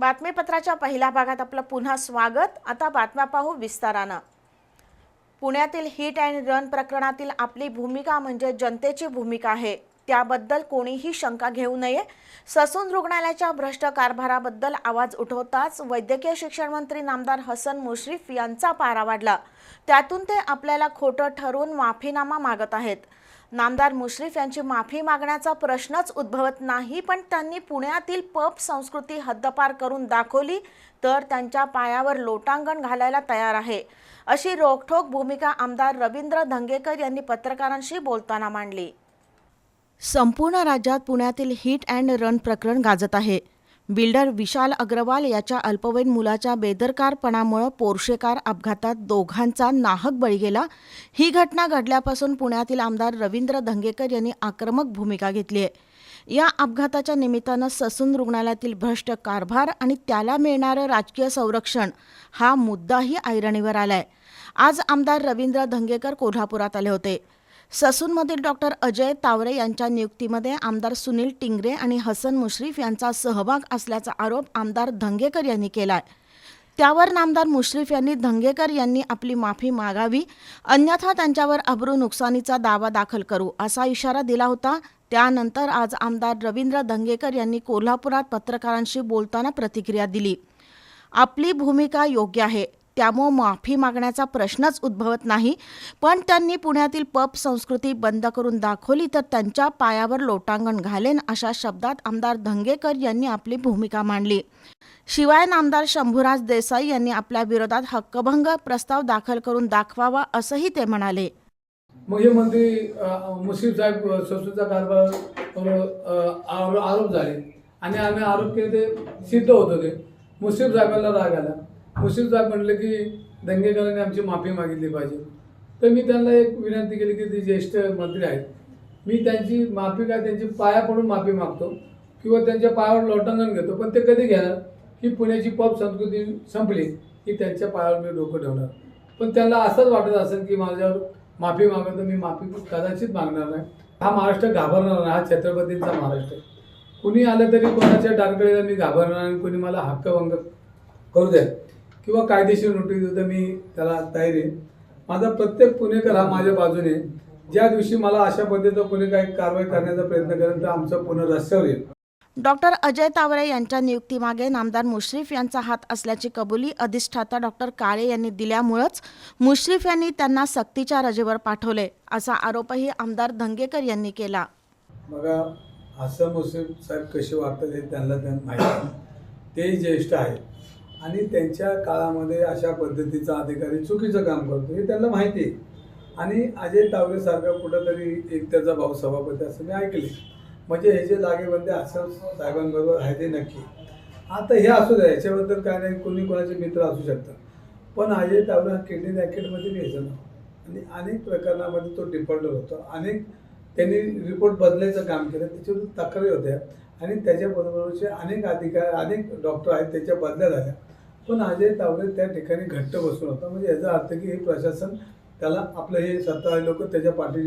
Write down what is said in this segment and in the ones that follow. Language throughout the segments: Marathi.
बातमीपत्राच्या पहिल्या भागात आपलं पुन्हा स्वागत. आता बातम्या पाहू विस्तारानं. पुण्यातील हिट अँड रन प्रकरणातील आपली भूमिका म्हणजे जनतेची भूमिका आहे. त्याबद्दल कोणीही शंका घेऊ नये. ससून रुग्णालयाच्या भ्रष्ट कारभाराबद्दल आवाज उठवताच वैद्यकीय शिक्षण मंत्री नामदार हसन मुश्रीफ यांचा पारा वाढला. त्यातून ते आपल्याला खोटं ठरवून माफीनामा मागत आहेत. नामदार मुश्रीफ यांची माफी मागण्याचा प्रश्नच उद्भवत नाही पण त्यांनी पुण्यातील पब संस्कृती हद्दपार करून दाखवली तर त्यांच्या पायावर लोटांगण घालायला तयार आहे. अशी रोखठोक भूमिका आमदार रवींद्र धंगेकर यांनी पत्रकारांशी बोलताना मांडली. संपूर्ण राज्यात पुण्यातील हिट अँड रन प्रकरण गाजत आहे. बिल्डर विशाल अग्रवाल याच्या अल्पवयीन मुलाच्या बेदरकारपणामुळे पोर्शे कार अपघातात दोघांचा नाहक बळी गेला. ही घटना घडल्यापासून पुण्यातील आमदार रवींद्र धंगेकर यांनी आक्रमक भूमिका घेतली आहे. या अपघाताच्या निमित्तानं ससून रुग्णालयातील भ्रष्ट कारभार आणि त्याला मिळणारं राजकीय संरक्षण हा मुद्दाही ऐरणीवर आलाय. आज आमदार रवींद्र धंगेकर कोल्हापुरात आले होते. ससूनमधील डॉक्टर अजय तावरे यांच्या नियुक्तीमध्ये आमदार सुनील टिंगरे आणि हसन मुश्रीफ यांचा सहभाग असल्याचा आरोप आमदार धंगेकर यांनी केलाय. त्यावर नामदार मुश्रीफ यांनी धंगेकर यांनी आपली माफी मागावी अन्यथा त्यांच्यावर अब्रू नुकसानीचा दावा दाखल करू असा इशारा दिला होता. त्यानंतर आज आमदार रवींद्र धंगेकर यांनी कोल्हापुरात पत्रकारांशी बोलताना प्रतिक्रिया दिली. आपली भूमिका योग्य आहे. त्यामुळं माफी मागण्याचा प्रश्नच उद्भवत नाही. पण त्यांनी पुण्यातील पब संस्कृती बंद करून दाखवली तर त्यांच्या पायावर लोटांगण घालेन अशा शब्दात आमदार धंगेकर यांनी आपली भूमिका मांडली. शिवाय नामदार शंभूराज देसाई यांनी आपल्या विरोधात हक्कभंग प्रस्ताव दाखल करून दाखवावा असंही ते म्हणाले. मुख्यमंत्री अ, साहेब संस्थेचा कारभार आरोप झाले. आणि आम्ही आरोप केले ते सिद्ध होत होते. मुश्रीफ साहेबांना राग आला. मुश्रीफ म्हटलं की दंगेकरांनी आमची माफी मागितली पाहिजे. तर मी त्यांना एक विनंती केली की ते ज्येष्ठ मंत्री आहेत. मी त्यांची माफी काय त्यांची पाया पडून माफी मागतो किंवा त्यांच्या पायावर लोटांगण घेतो पण ते कधी घेणार? की पुण्याची पब संस्कृती संपली की त्यांच्या पायावर मी डोकं ठेवणार. पण त्यांना असंच वाटत असेल की माझ्यावर माफी मागत तर मी माफी कदाचित मागणार नाही. हा महाराष्ट्र घाबरणार नाही हा छत्रपतींचा महाराष्ट्र कुणी आलं तरी कोणाच्या टारगडीला मी घाबरणार आणि कुणी मला हक्कभंग करू द्या. किंवा कायदेशीर नोटीस देऊ तर मी त्याला तयारी आहे माझा प्रत्येक पुणेकर हा माझ्या बाजूने. ज्या दिवशी मला अशा पद्धतीचं कोणी काही कारवाई करण्याचा प्रयत्न करेल तर आमचं पुन्हा रस्त्यावर येईल डॉक्टर अजय तावरे यांच्या नियुक्तीमागे नामदार मुश्रीफ यांचा हात असल्याची कबुली अधिष्ठाता डॉक्टर काळे यांनी दिल्यामुळंच मुश्रीफ यांनी त्यांना सक्तीच्या रजेवर पाठवले असा आरोपही आमदार धंगेकर यांनी केला बघा असं मुस्लिम साहेब कसे वागतात हे त्यांना माहिती. ते ज्येष्ठ आहेत आणि त्यांच्या काळामध्ये अशा पद्धतीचा अधिकारी चुकीचं काम करतो हे त्यांना माहिती आहे. आणि अजय तावरेसारखं कुठंतरी एक त्याचा भाऊ सभापती असं मी ऐकले म्हणजे हे जे लागेबंदे असं साहेबांबरोबर आहे ते नक्की. आता हे असू द्या याच्याबद्दल काय नाही कोणी कोणाचे मित्र असू शकतात. पण अजय तावरे हा किडनी रॅकेटमध्ये घ्यायचा ना आणि अनेक प्रकरणामध्ये तो डिफॉल्टर होतो. अनेक त्यांनी रिपोर्ट बदलायचं काम केलं त्याच्यावर तक्रारी होत्या. आणि त्याच्याबरोबरचे अनेक अधिकार अनेक डॉक्टर आहेत त्याच्या बदल्या झाल्या. पण अजय तावरे त्या ठिकाणी घट्ट बसून होता. म्हणजे याचा अर्थ की हे प्रशासन त्याला आपलं हे सत्ता लोक त्याच्या पाठी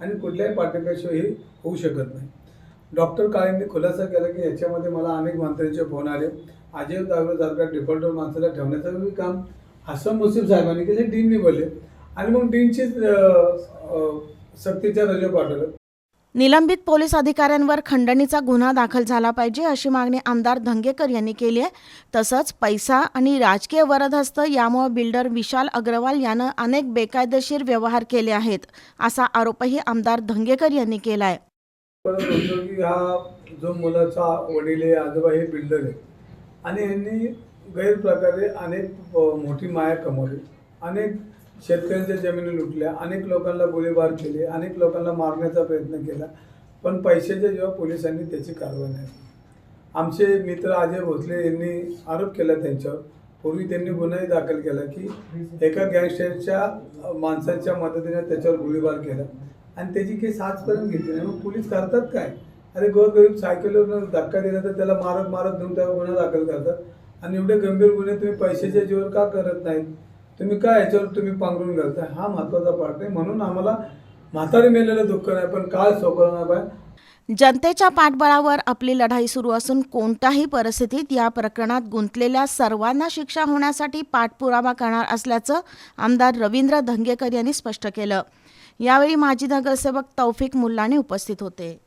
आणि कुठल्याही पाठिंब्याशिवाय हे होऊ शकत नाही. डॉक्टर काळेंनी खुलासा केला की याच्यामध्ये मला अनेक मंत्र्यांचे फोन आले. अजय तावरेसारख्या डिफॉल्टर माणसाला ठेवण्याचं मी काम हसन मुसीफ साहेबांनी केले डीननी बोलले. आणि मग डीनचीच सक्तीच्या रजा पाठवलं निलंबित पोलीस अधिकाऱ्यांवर खंडणीचा गुन्हा दाखल झाला पाहिजे अशी मागणी आमदार धंगेकर यांनी केली आहे. तसंच पैसा आणि राजकीय वरदहस्त यामुळे बिल्डर विशाल अग्रवाल यानं अनेक बेकायदेशीर व्यवहार केले आहेत असा आरोपही आमदार धंगेकर यांनी केला आहे. हा जो मुलाचा वडील आहे आजोबा हे बिल्डर आहे आणि यांनी गैरप्रकारे अनेक मोठी माया कमवली. अनेक शेतकऱ्यांच्या जमिनी लुटल्या अनेक लोकांना गोळीबार केले अनेक लोकांना मारण्याचा प्रयत्न केला पण पैशाच्या जेव्हा पोलिसांनी त्याची कारवाई नाही आमचे मित्र अजय भोसले यांनी आरोप केला त्यांच्यावर. पूर्वी त्यांनी गुन्हाही दाखल केला की एका गँगस्टरच्या माणसाच्या मदतीने त्याच्यावर गोळीबार केला. आणि त्याची केस आजपर्यंत घेतली नाही. मग पोलीस करतात काय? अरे गोरगरीब सायकलवर धक्का दिला तर त्याला मारत मारत घेऊन त्यावर गुन्हा दाखल करतात. आणि एवढे गंभीर गुन्हे तुम्ही पैशाच्या जीवर का करत नाहीत? तुम्ही काय याच्यावर तुम्ही पांघरून घालताय हा महत्त्वाचा पार्ट आहे. म्हणून आम्हाला म्हातारी मेलेलं दुःख नाही पण काळ सोपवणार पाहिजे जनतेच्या पाठबळावर आपली लढाई सुरू असून कोणत्याही परिस्थितीत या प्रकरणात गुंतलेल्या सर्वांना शिक्षा होण्यासाठी पाठपुरावा करणार असल्याचं आमदार रवींद्र धंगेकर यांनी स्पष्ट केलं. यावेळी माजी नगरसेवक तौफिक मुल्लाने उपस्थित होते.